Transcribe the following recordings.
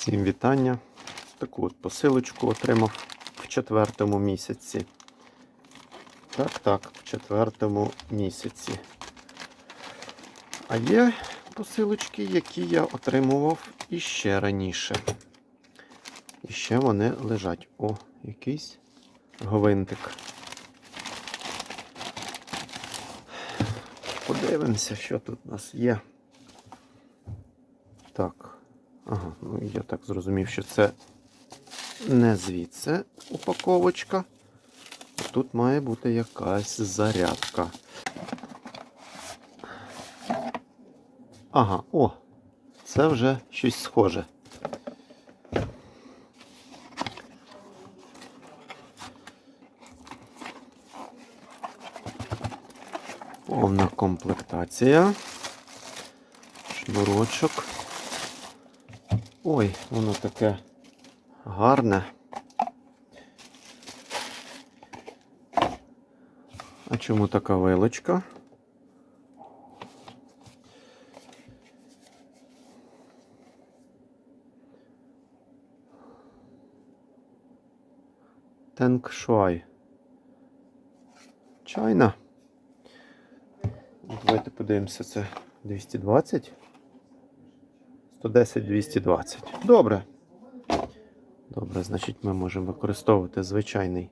Всім вітання. Таку от посилочку отримав в четвертому місяці. Так, так, в четвертому місяці. А є посилочки, які я отримував іще раніше. І ще вони лежать. О, якийсь гвинтик. Подивимося, що тут у нас є. Так. Ага, ну я так зрозумів, що це не звідси упаковочка. Тут має бути якась зарядка. Ага, о, це вже щось схоже. Повна комплектація. Шнурочок. Ой, воно таке гарне. А чому така вилочка? Тенк Шуай. Чайна. Давайте подивимося, це 220. 110-220. Добре. Добре, значить ми можемо використовувати звичайний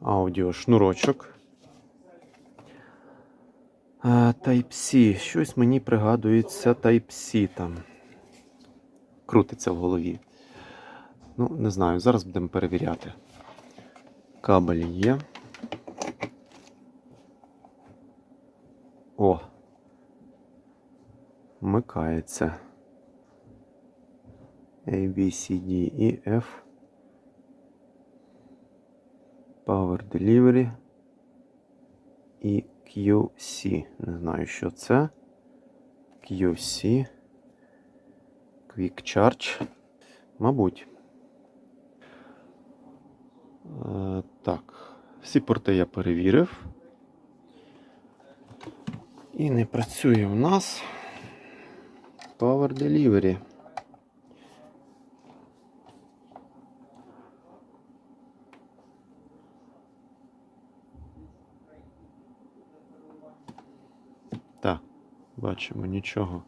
аудіошнурочок. А, Type-C. Щось мені пригадується Type-C там. Крутиться в голові. Ну, не знаю, зараз будемо перевіряти. Кабель є. О! Вмикається. A, B, C, D, E, F. Power Delivery і QC. Не знаю, що це. QC. Quick Charge. Мабуть. Е, так. Всі порти я перевірив. І не працює у нас Power Delivery. Так, бачимо, нічого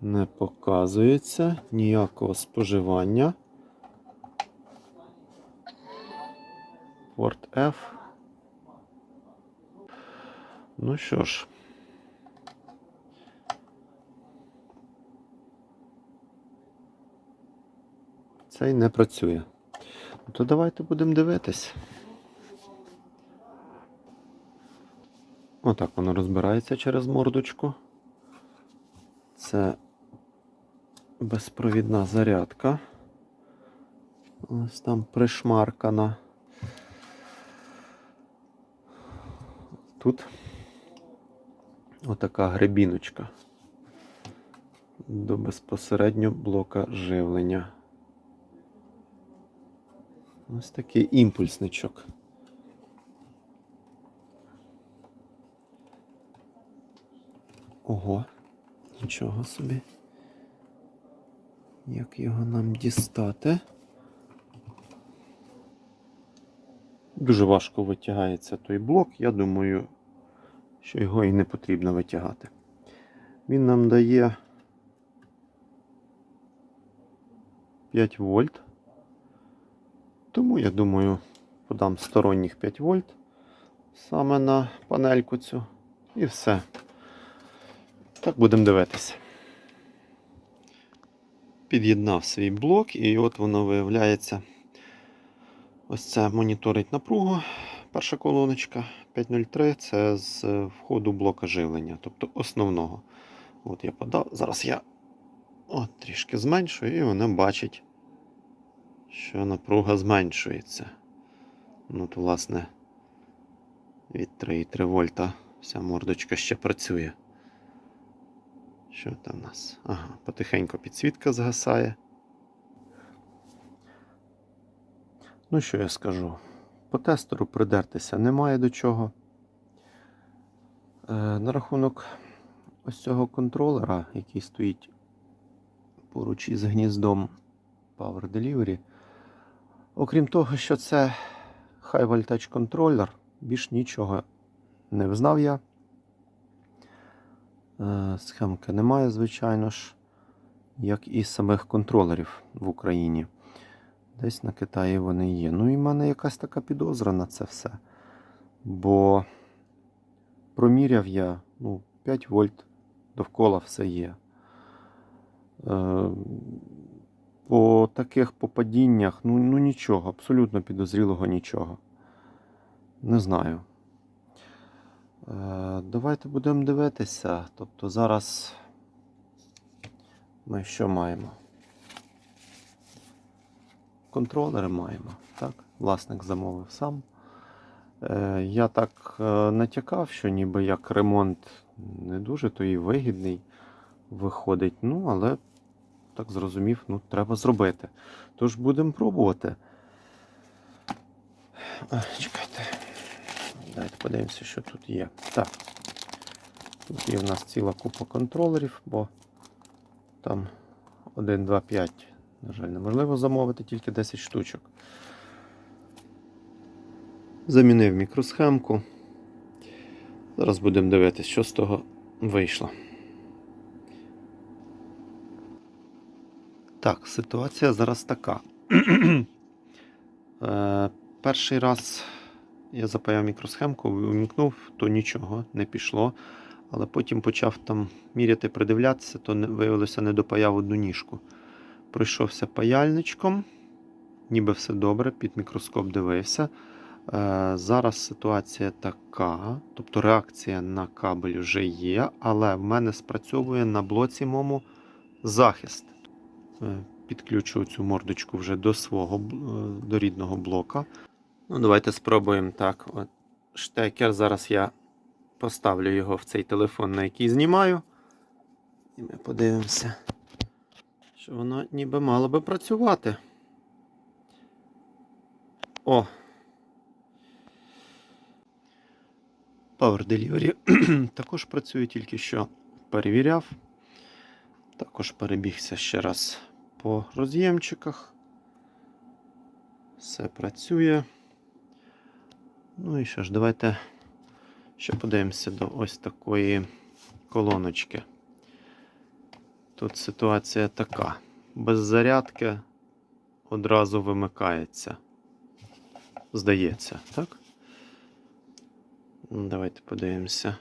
не показується, ніякого споживання. Порт F. Ну що ж. Цей не працює. Ну, То давайте будемо дивитись. Отак воно розбирається через мордочку. Це безпровідна зарядка. Ось там пришмаркана. Тут отака гребіночка до безпосередньо блока живлення. Ось такий імпульсничок. Ого, нічого собі. Як його нам дістати? Дуже важко витягається той блок. Я думаю, що його і не потрібно витягати. Він нам дає 5 вольт. Тому я думаю, подам сторонніх 5 вольт саме на панельку цю і все. Так будемо дивитися. Під'єднав свій блок, і от воно виявляється. Ось це моніторить напругу. Перша колоночка 503 це з входу блока живлення, тобто основного. От я подав. Зараз я от, трішки зменшую, і воно бачить, що напруга зменшується. Ну, то, власне, від 3,3 вольта вся мордочка ще працює. Що там у нас? Ага, потихеньку підсвітка згасає. Ну, що я скажу? По тестеру придертися немає до чого. Е, на рахунок ось цього контролера, який стоїть поруч із гніздом Power Delivery. Окрім того, що це High Voltage контролер, більш нічого не взнав я. Е, Схемки немає, звичайно ж, як і самих контролерів в Україні. Десь на Китаї вони є. Ну і в мене якась така підозра на це все. Бо проміряв я ну, 5 вольт довкола все є. Е, По таких попадіннях, ну, ну нічого, абсолютно підозрілого нічого. Не знаю. Е, Давайте будемо дивитися. Тобто зараз ми що маємо? Контролери маємо. Так? Власник замовив сам. Е, Я так е, натякав, що ніби як ремонт не дуже, то і вигідний виходить. Ну, але так зрозумів, ну, треба зробити. Тож будемо пробувати. А, чекайте. Давайте подивимося, що тут є. Так. Тут є в нас ціла купа контролерів, бо там 1, 2, 5. На жаль, неможливо замовити тільки 10 штучок. Замінив мікросхемку. Зараз будемо дивитися, що з того вийшло. Так, ситуація зараз така. Е, Перший раз я запаяв мікросхемку, вимкнув, то нічого не пішло. Але потім почав там міряти, придивлятися, то виявилося, не допаяв одну ніжку. Пройшовся паяльничком, ніби все добре, під мікроскоп дивився. Е, зараз ситуація така, тобто реакція на кабель вже є, але в мене спрацьовує на блоці мому захист. Е, Підключу цю мордочку вже до свого е, до рідного блока. Ну, давайте спробуємо так. От штекер. Зараз я поставлю його в цей телефон, на який знімаю. І ми подивимося, що воно ніби мало би працювати. О! Power Delivery також працює, тільки що перевіряв. Також перебігся ще раз по роз'ємчиках. Все працює. Ну і що ж, давайте ще подивимося до ось такої колоночки. Тут ситуація така. Без зарядки одразу вимикається. Здається, так? Ну, Давайте подивимося.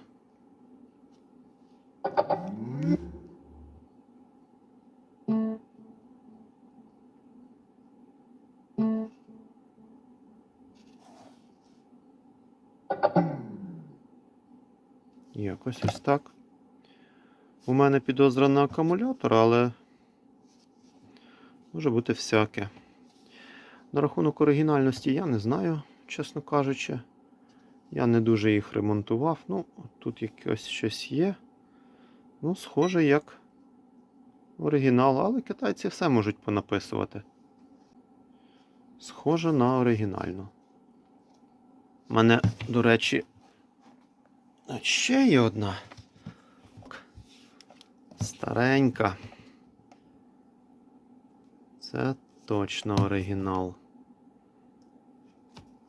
Якось ось так. У мене підозра на акумулятор, але може бути всяке. На рахунок оригінальності я не знаю, чесно кажучи. Я не дуже їх ремонтував. Ну, тут якось щось є. Ну, схоже, як оригінал, але китайці все можуть понаписувати. Схоже на оригінальну. У мене, до речі, ще є одна. Старенька. Це точно оригінал.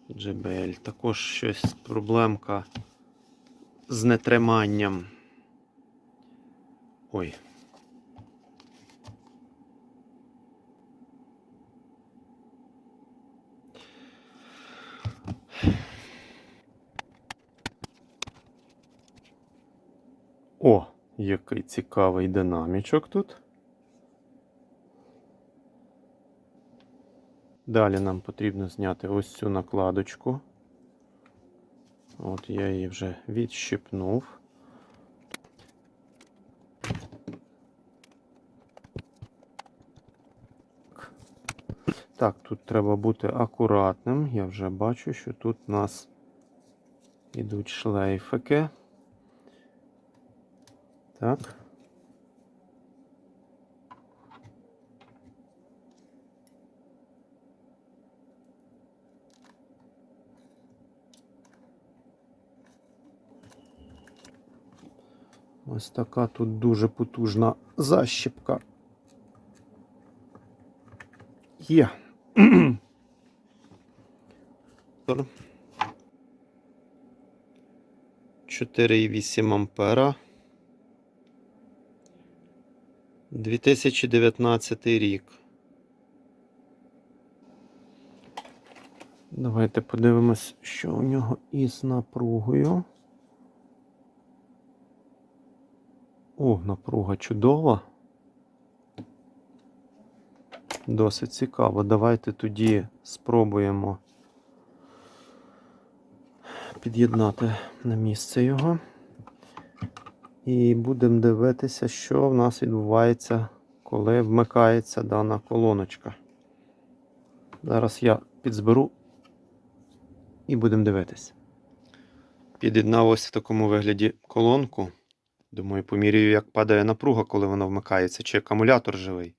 JBL. Також щось проблемка з нетриманням. Ой. О, який цікавий динамічок тут. Далі нам потрібно зняти ось цю накладочку. От я її вже відщипнув. Так, тут треба бути акуратним. Я вже бачу, що тут у нас ідуть шлейфики. Так. Ось така тут дуже потужна защіпка. Є. 4,8 ампера. 2019 рік. Давайте подивимось, що у нього із напругою. О, напруга чудова. Досить цікаво. Давайте тоді спробуємо під'єднати на місце його. І будемо дивитися, що в нас відбувається, коли вмикається дана колоночка. Зараз я підзберу і будемо дивитись. Під'єднав ось в такому вигляді колонку. Думаю, поміряю, як падає напруга, коли вона вмикається, чи акумулятор живий.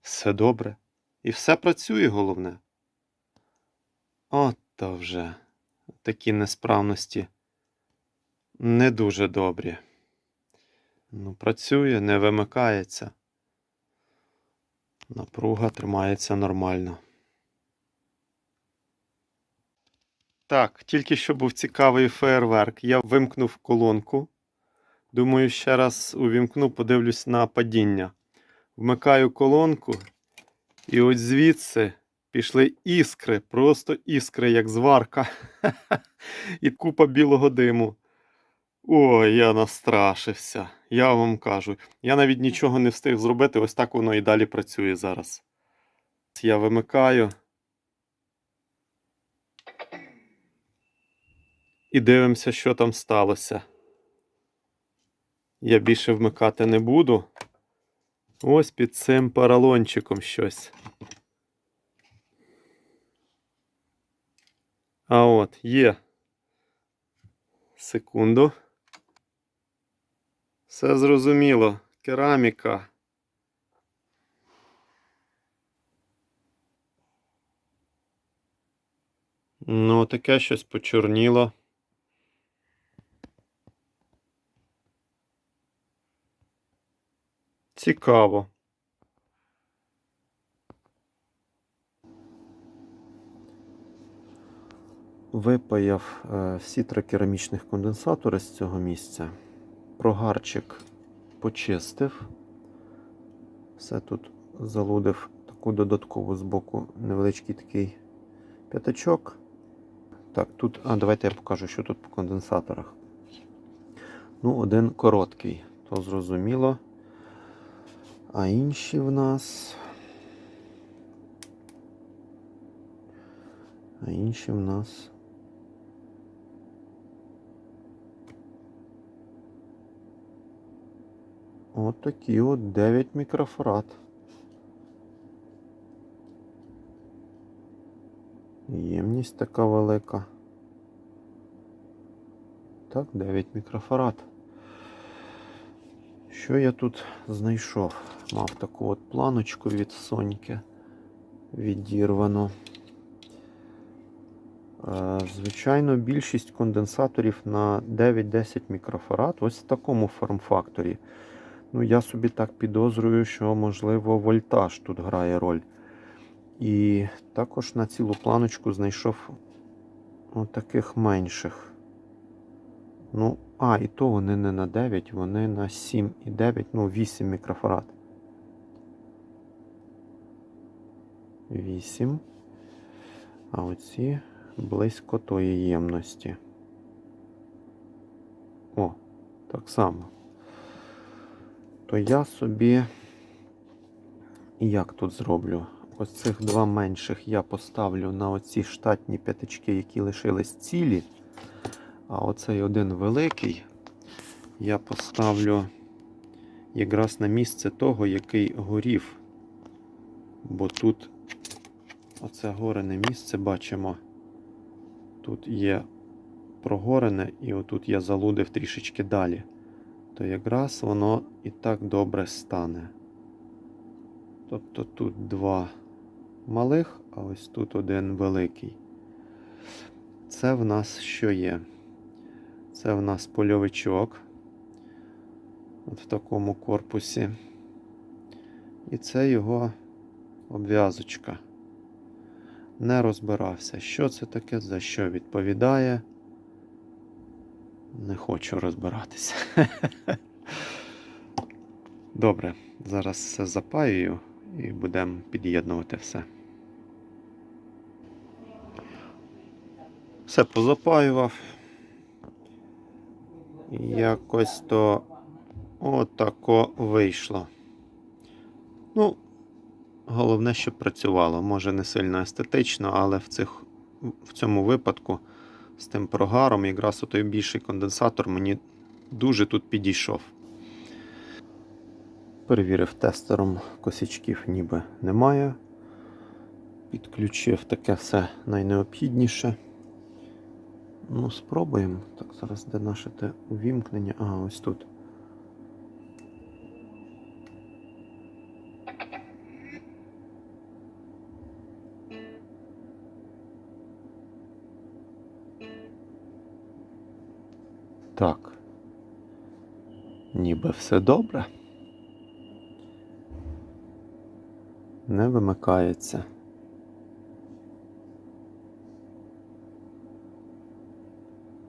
Все добре. І все працює, головне. От то вже. Такі несправності не дуже добрі. Ну, працює, не вимикається. Напруга тримається нормально. Так, тільки що був цікавий фейерверк. Я вимкнув колонку. Думаю, ще раз увімкну, подивлюсь на падіння. Вмикаю колонку, і от звідси пішли іскри, просто іскри, як зварка. І купа білого диму. Ой, я настрашився. Я вам кажу. Я навіть нічого не встиг зробити, ось так воно і далі працює зараз. Я вимикаю. І дивимося, що там сталося. Я більше вмикати не буду. Ось під цим паралончиком щось. А от, є. Секунду. Все зрозуміло. Кераміка. Ну, таке щось почорніло. Цікаво. Випаяв е, всі три керамічних конденсатори з цього місця. Прогарчик почистив. Все тут залудив таку додаткову з боку невеличкий такий п'ятачок. Так, тут, а давайте я покажу, що тут по конденсаторах. Ну, один короткий, то зрозуміло. А інші в нас. А інші в нас. От такі от 9 мікрофарад. Ємність така велика. Так, 9 мікрофарад. Що я тут знайшов? Мав таку от планочку від Соньки відірвану. Е, Звичайно, більшість конденсаторів на 9-10 мікрофарад ось в такому форм-факторі. Ну, я собі так підозрюю, що, можливо, вольтаж тут грає роль. І також на цілу планочку знайшов от таких менших. Ну, а, і то вони не на 9, вони на 7,9, ну 8 мікрофарад. 8. А оці близько тої ємності. О, так само. То я собі як тут зроблю? Ось цих два менших я поставлю на оці штатні п'ятачки, які лишились цілі. А оцей один великий я поставлю якраз на місце того, який горів. Бо тут оце горене місце бачимо. Тут є прогорене, і отут я залудив трішечки далі. То якраз воно і так добре стане. Тобто тут два малих, а ось тут один великий. Це в нас що є? Це в нас польовичок. От в такому корпусі. І це його обв'язочка. Не розбирався, що це таке, за що відповідає. Не хочу розбиратися. Добре, зараз все запаюю і будемо під'єднувати все. Все позапаював. Якось то отако вийшло. Ну, головне, щоб працювало. Може не сильно естетично, але в, цих, в цьому випадку з тим прогаром якраз той більший конденсатор мені дуже тут підійшов. Перевірив тестером, косячків ніби немає. Підключив таке все найнеобхідніше. Ну, спробуємо. Так, зараз де наше те увімкнення. Ага, ось тут. Так. Ніби все добре. Не вимикається.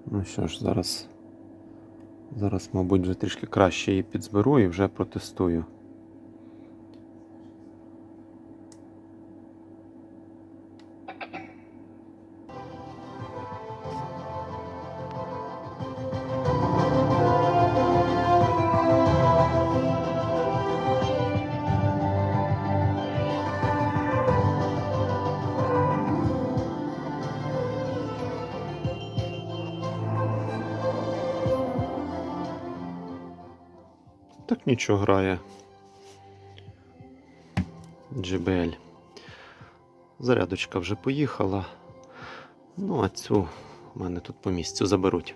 Ну що ж, зараз. Зараз, мабуть, вже трішки краще її підзберу і вже протестую. Нічого грає. JBL. Зарядочка вже поїхала. Ну, а цю в мене тут по місцю заберуть.